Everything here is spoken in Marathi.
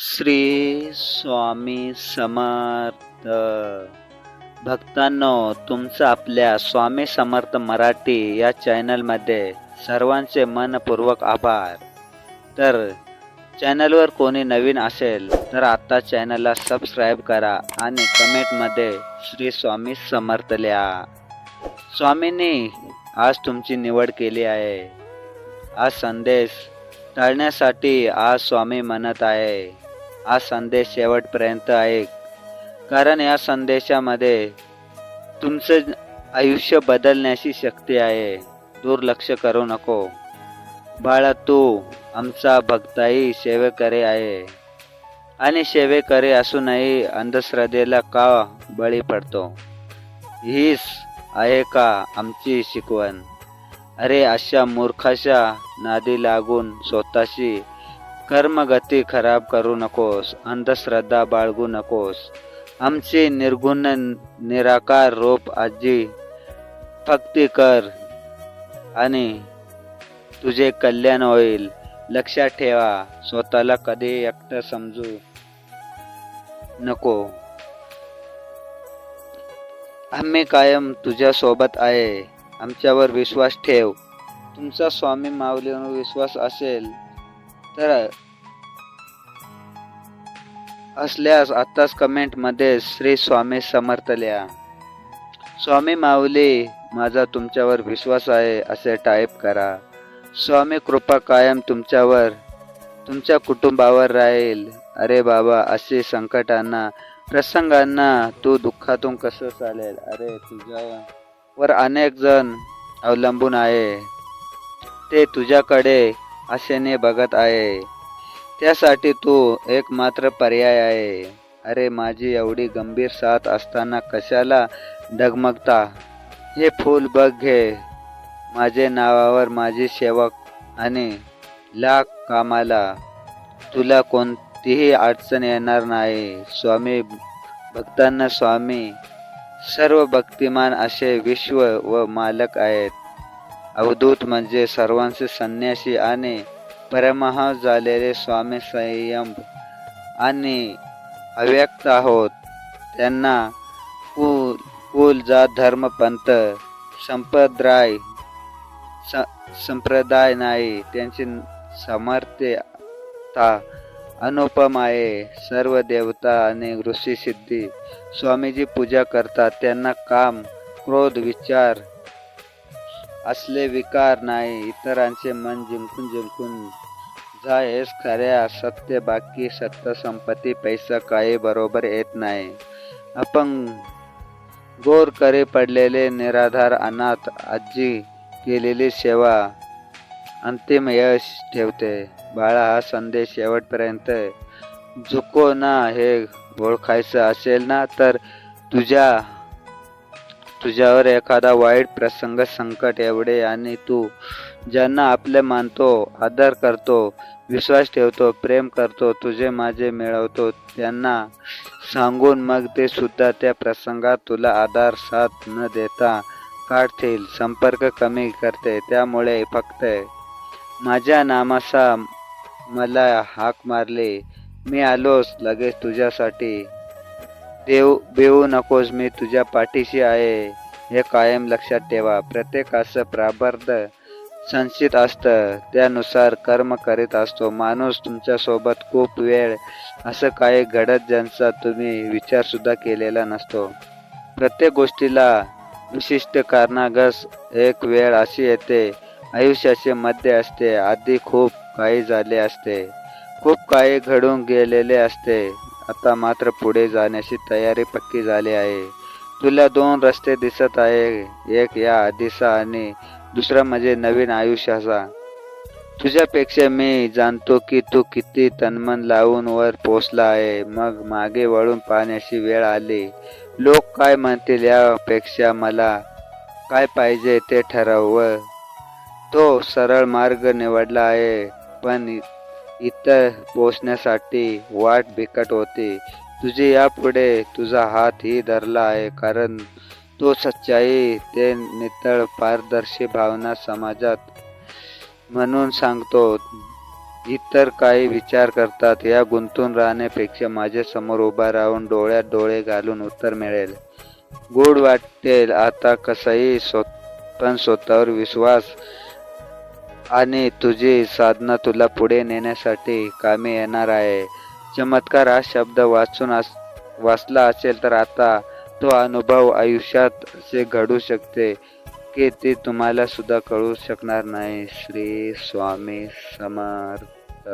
श्री स्वामी समर्थ. भक्तांनो तुमचं आपल्या स्वामी समर्थ मराठी या चॅनलमध्ये सर्वांचे मनपूर्वक आभार. तर चॅनलवर कोणी नवीन असेल तर आता चॅनलला सबस्क्राईब करा आणि कमेंटमध्ये श्री स्वामी समर्थ लिहा. स्वामींनी आज तुमची निवड केली आहे. आज संदेश टाळण्यासाठी आज स्वामी म्हणत आहे. हा संदेश शेवटपर्यंत ऐक कारण या संदेशामध्ये तुमचं आयुष्य बदलण्याची शक्ती आहे. दुर्लक्ष करू नको. बाळा तू आमचा भक्ताही सेवेकरी आहे. आणि सेवेकरी असूनही अंधश्रद्धेला का बळी पडतो? हीच आहे का आमची शिकवण? अरे अशा मूर्खाशा नादी लागून स्वतःशी कर्मगती खराब करू नकोस अंधश्रद्धा बाळगू नकोस. आमची निर्गुण निराकार रूप आजी भक्ती कर आणि तुझे कल्याण होईल. लक्षात ठेवा स्वतःला कधी एकटं समजू नको. आम्ही कायम तुझ्या सोबत आहे. आमच्यावर विश्वास ठेव. तुमचा स्वामी माऊलीवर विश्वास असेल तर असल्यास आत्ताच कमेंटमध्ये श्री स्वामी समर्थ लिहा. स्वामी माऊली माझा तुमच्यावर विश्वास आहे असे टाईप करा. स्वामी कृपा कायम तुमच्यावर तुमच्या कुटुंबावर राहील. अरे बाबा असे संकटांना प्रसंगांना तू दुःखातून कसं चालेल? अरे तुझ्यावर अनेक जण अवलंबून आहे. ते तुझ्याकडे आशेने बघत आहे. त्यासाठी तू एक मात्र पर्याय आहे. अरे माझी एवढी गंभीर साथ असताना कशाला डगमगता? हे फूल बघ घे. माझे नावावर माझी सेवक आणि लाख कामाला. तुला कोणतीही अडचण येणार नाही. स्वामी भक्तांना स्वामी. सर्व भक्तिमान असे विश्व व मालक आहेत. अवधूत म्हणजे सर्वांचे संन्यासी आणि परमहा झालेले स्वामी संयम आणि अव्यक्त आहोत. त्यांना कुल कुल जात धर्म पंथ संप्रदाय स- संप्रदाय नाही त्यांची समर्थता अनुपम आहे. सर्व देवता आणि ऋषी सिद्धी स्वामीजी पूजा करतात. त्यांना काम क्रोध विचार असले विकार नाही इतरांचे मन जिंकून जिंकून जा हेच खऱ्या सत्य बाकी सत्य संपत्ती पैसा काही बरोबर येत नाही. आपण गोर करे पडलेले निराधार अनाथ आजी केलेली सेवा अंतिम यश ठेवते. बाळा हा संदेश शेवटपर्यंत झुको ना हे ओळखायचं असेल ना तर तुझ्या तुझ्यावर एखादा वाईट प्रसंग संकट एवढे आणि तू ज्यांना आपले मानतो आदर करतो विश्वास ठेवतो प्रेम करतो तुझे माझे मिळवतो त्यांना सांगून मग ते सुद्धा त्या प्रसंगात तुला आधार साथ न देता काढतील संपर्क कमी करते त्यामुळे फक्त माझ्या नामासा मला हाक मारले. मी आलोच लगेच तुझ्यासाठी. देव देऊ नकोस मी तुझ्या पाठीशी आहे. हे कायम लक्षात ठेवा. प्रत्येकाचं प्राबर्ध संचित असतं. त्यानुसार कर्म करीत असतो. माणूस तुमच्यासोबत खूप वेळ असं काही घडत ज्यांचा तुम्ही विचारसुद्धा केलेला नसतो. प्रत्येक गोष्टीला विशिष्ट कारणागस एक वेळ अशी येते. आयुष्याचे मध्य असते. आधी खूप काही झाले असते. खूप काही घडून गेलेले असते. आता मात्र पुढे जाण्याची तयारी पक्की झाली आहे. तुला दोन रस्ते दिसत आहे एक या आधीचा आणि दुसरा म्हणजे नवीन आयुष्याचा. तुझ्यापेक्षा मी जाणतो की तू किती तन्मन लावून वर पोचला आहे. मग मागे वळून पाहण्याची वेळ आली. लोक काय म्हणतील यापेक्षा मला काय पाहिजे ते ठरव तो सरळ मार्ग निवडला आहे. पण इतर इथं पोचण्यासाठी वाट बिकट होती. तुझी यापुढे तुझा हात ही धरला आहे कारण तो सच्चाई ते नितळ पारदर्शी भावना समाजात म्हणून सांगतो. इतर काही विचार करतात या गुंतून राहण्यापेक्षा माझ्यासमोर उभा राहून डोळ्यात डोळे घालून उत्तर मिळेल. गोड वाटेल आता कसंही स्वत पण स्वतःवर विश्वास आणि तुझी साधना तुला पुढे नेण्यासाठी कामी येणार आहे. चमत्कार हा शब्द वाचून अस वाचला असेल तर आता तो अनुभव आयुष्यात असे घडू शकते की ते तुम्हाला सुद्धा कळू शकणार नाही. श्री स्वामी समर्थ.